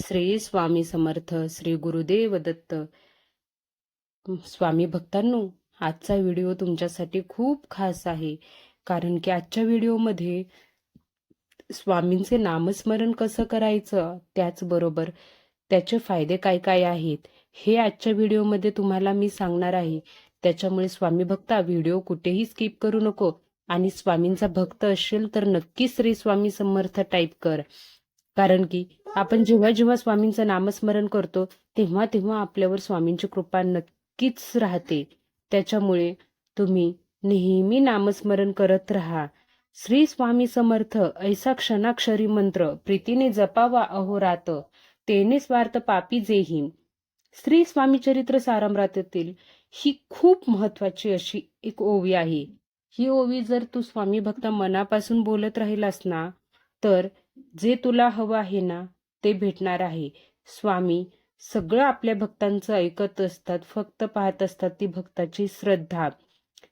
श्री स्वामी समर्थ श्री गुरुदेव दत्त. स्वामी भक्तांनो आजचा व्हिडिओ तुमच्यासाठी खूप खास आहे. कारण की आजच्या व्हिडिओमध्ये स्वामींचे नामस्मरण कसं करायचं त्याचबरोबर त्याचे फायदे काय काय आहेत हे आजच्या व्हिडिओमध्ये तुम्हाला मी सांगणार आहे. त्याच्यामुळे स्वामी भक्ता व्हिडिओ कुठेही स्किप करू नको आणि स्वामींचा भक्त असेल तर नक्की श्री स्वामी समर्थ टाईप कर. कारण की आपण जेव्हा जेव्हा स्वामींचं नामस्मरण करतो तेव्हा तेव्हा आपल्यावर स्वामींची कृपा नक्कीच राहते. त्याच्यामुळे तुम्ही नेहमी नामस्मरण करत राहा. श्री स्वामी समर्थ ऐसा क्षणाक्षरी मंत्र प्रीतीने जपावा अहोरात तेने स्वार्थ पापी जेही श्री स्वामी चरित्र सारामृतातील ही खूप महत्वाची अशी एक ओवी आहे. ही ओवी जर तू स्वामी भक्त मनापासून बोलत राहिलास ना तर जे तुला हवं आहे ना ते भेटणार आहे. स्वामी सगळं आपल्या भक्तांचं ऐकत असतात फक्त पाहत असतात ती भक्ताची श्रद्धा.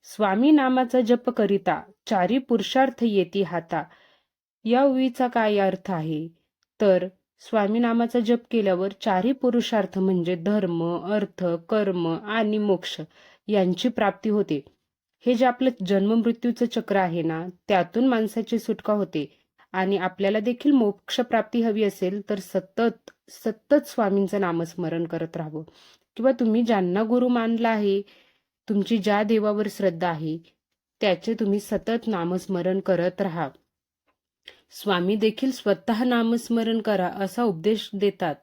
स्वामी नामाचा जप करिता चारी पुरुषार्थ येती हाता. या उवीचा काय अर्थ आहे? तर स्वामी नामाचा जप केल्यावर चारी पुरुषार्थ म्हणजे धर्म अर्थ कर्म आणि मोक्ष यांची प्राप्ती होते. हे जे आपलं जन्म मृत्यूचं चक्र आहे ना त्यातून माणसाची सुटका होते. आणि आपल्याला देखील मोक्ष प्राप्ती हवी असेल तर सतत सतत स्वामींचं नामस्मरण करत राहावं. किंवा तुम्ही ज्यांना गुरु मानला आहे तुमची ज्या देवावर श्रद्धा आहे त्याचे तुम्ही सतत नामस्मरण करत राहा. स्वामी देखील स्वतः नामस्मरण करा असा उपदेश देतात.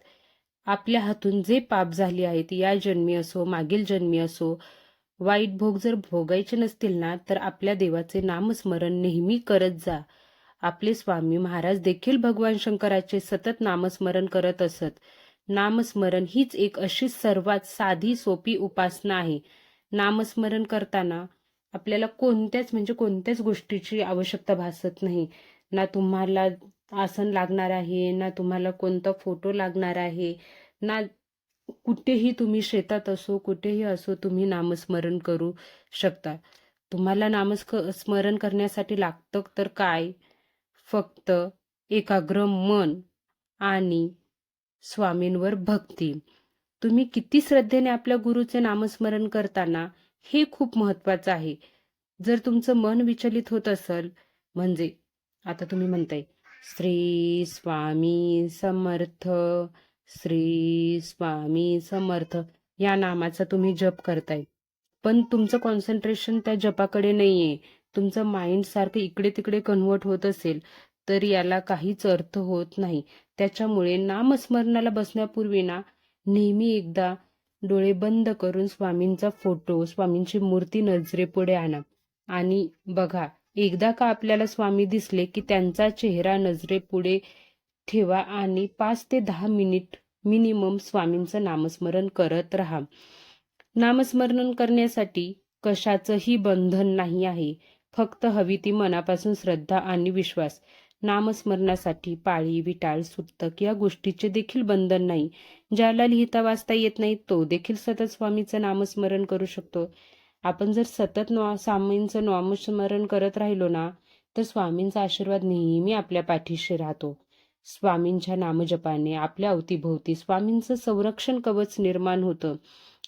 आपल्या हातून जे पाप झाले आहेत या जन्मी असो मागील जन्मी असो वाईट भोग जर भोगायचे नसतील ना तर आपल्या देवाचे नामस्मरण नेहमी करत जा. आपले स्वामी महाराज देखील भगवान शंकराचे सतत नामस्मरण करत असत. नामस्मरण हीच एक अशी सर्वात साधी सोपी उपासना आहे. नामस्मरण करताना आपल्याला कोणत्याच म्हणजे कोणत्याच गोष्टीची आवश्यकता भासत नाही. ना तुम्हाला आसन लागणार आहे ना तुम्हाला कोणता फोटो लागणार आहे ना कुठेही तुम्ही शेतात असो कुठेही असो तुम्ही नामस्मरण करू शकता. तुम्हाला नामस्क स्मरण करण्यासाठी लागतं तर काय? फक्त एकाग्र मन आणि स्वामींवर भक्ती. तुम्ही किती श्रद्धेने आपल्या गुरुचे नामस्मरण करताना हे खूप महत्वाचं आहे. जर तुमचं मन विचलित होत असेल म्हणजे आता तुम्ही म्हणताय श्री स्वामी समर्थ श्री स्वामी समर्थ या नामाचा तुम्ही जप करताय. पण तुमचं कॉन्सन्ट्रेशन त्या जपाकडे नाहीये. तुमचं माइंड सारखं इकडे तिकडे कन्वर्ट होत असेल तर याला काहीच अर्थ होत नाही. त्याच्यामुळे नामस्मरणाला बसण्यापूर्वी ना नेहमी एकदा डोळे बंद करून स्वामींचा फोटो स्वामींची मूर्ती नजरेपुढे आणा. आणि बघा एकदा का आपल्याला स्वामी दिसले की त्यांचा चेहरा नजरेपुढे ठेवा आणि पाच ते दहा मिनिट मिनिमम स्वामींचं नामस्मरण करत राहा. नामस्मरण करण्यासाठी कशाचंही बंधन नाही आहे. फक्त हवी ती मनापासून श्रद्धा आणि विश्वास. नामस्मरणासाठी पाळी विटाळ सुतक या गोष्टीचे देखील बंधन नाही. ज्याला लिहिता वाचता येत नाही तो देखील सतत स्वामीचं नामस्मरण करू शकतो. आपण जर सतत नो स्वामींचं नामस्मरण करत राहिलो ना तर स्वामींचा आशीर्वाद नेहमी आपल्या पाठीशी राहतो. स्वामींच्या नामजपाने आपल्या अवतीभोवती स्वामींचं संरक्षण कवच निर्माण होतं.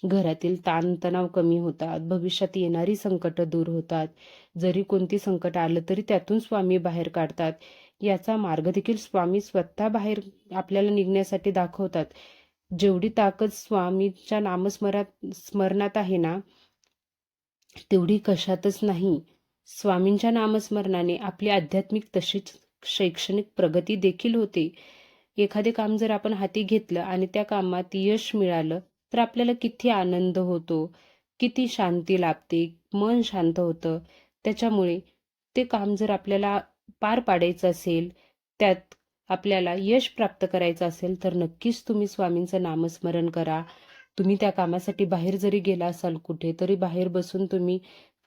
घरातील ताणतणाव कमी होतात भविष्यात येणारी संकट दूर होतात. जरी कोणती संकट आलं तरी त्यातून स्वामी बाहेर काढतात. याचा मार्ग देखील स्वामी स्वतः बाहेर आपल्याला निघण्यासाठी दाखवतात. जेवढी ताकद स्वामीच्या नामस्मरात स्मरणात आहे ना तेवढी कशातच नाही. स्वामींच्या नामस्मरणाने आपली आध्यात्मिक तशीच शैक्षणिक प्रगती देखील होते. एखादे काम जर आपण हाती घेतलं आणि त्या कामात यश मिळालं तर आपल्याला किती आनंद होतो किती शांती लाभते मन शांत होतं. त्याच्यामुळे ते काम जर आपल्याला पार पाडायचं असेल त्यात आपल्याला यश प्राप्त करायचं असेल तर नक्कीच तुम्ही स्वामींचं नामस्मरण करा. तुम्ही त्या कामासाठी बाहेर जरी गेला असाल कुठे तरी बाहेर बसून तुम्ही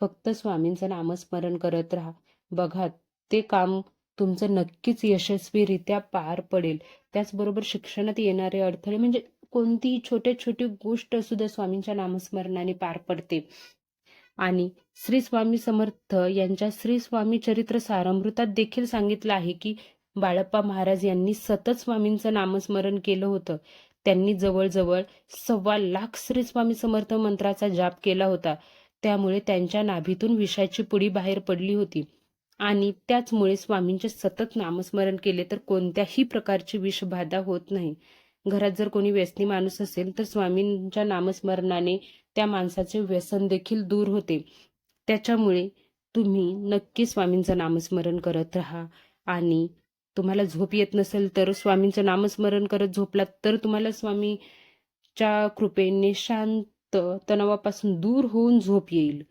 फक्त स्वामींचं नामस्मरण करत राहा. बघा ते काम तुमचं नक्कीच यशस्वीरित्या पार पडेल. त्याचबरोबर शिक्षणात येणारे अडथळे म्हणजे कोणतीही छोटे छोटी गोष्ट सुद्धा स्वामींच्या नामस्मरणाने पार पडते. आणि श्री स्वामी समर्थ यांच्या श्री स्वामी चरित्र सारामृतात देखील सांगितलं आहे की बाळप्पा महाराज यांनी सतत स्वामींचं नामस्मरण केलं होतं. त्यांनी जवळजवळ सव्वा लाख श्री स्वामी समर्थ मंत्राचा जाप केला होता. त्यामुळे त्यांच्या नाभीतून विषाची पुडी बाहेर पडली होती. आणि त्याचमुळे स्वामींचे सतत नामस्मरण केले तर कोणत्याही प्रकारची विषबाधा होत नाही. घरात जर कोणी व्यसनी माणूस असेल तर स्वामींच्या नामस्मरणाने त्या माणसाचे व्यसन देखील दूर होते. त्याच्यामुळे तुम्ही नक्की स्वामींचं नामस्मरण करत राहा. आणि तुम्हाला झोप येत नसेल तर स्वामींचं नामस्मरण करत झोपलात तर तुम्हाला स्वामीच्या कृपेने शांत तणावापासून दूर होऊन झोप येईल.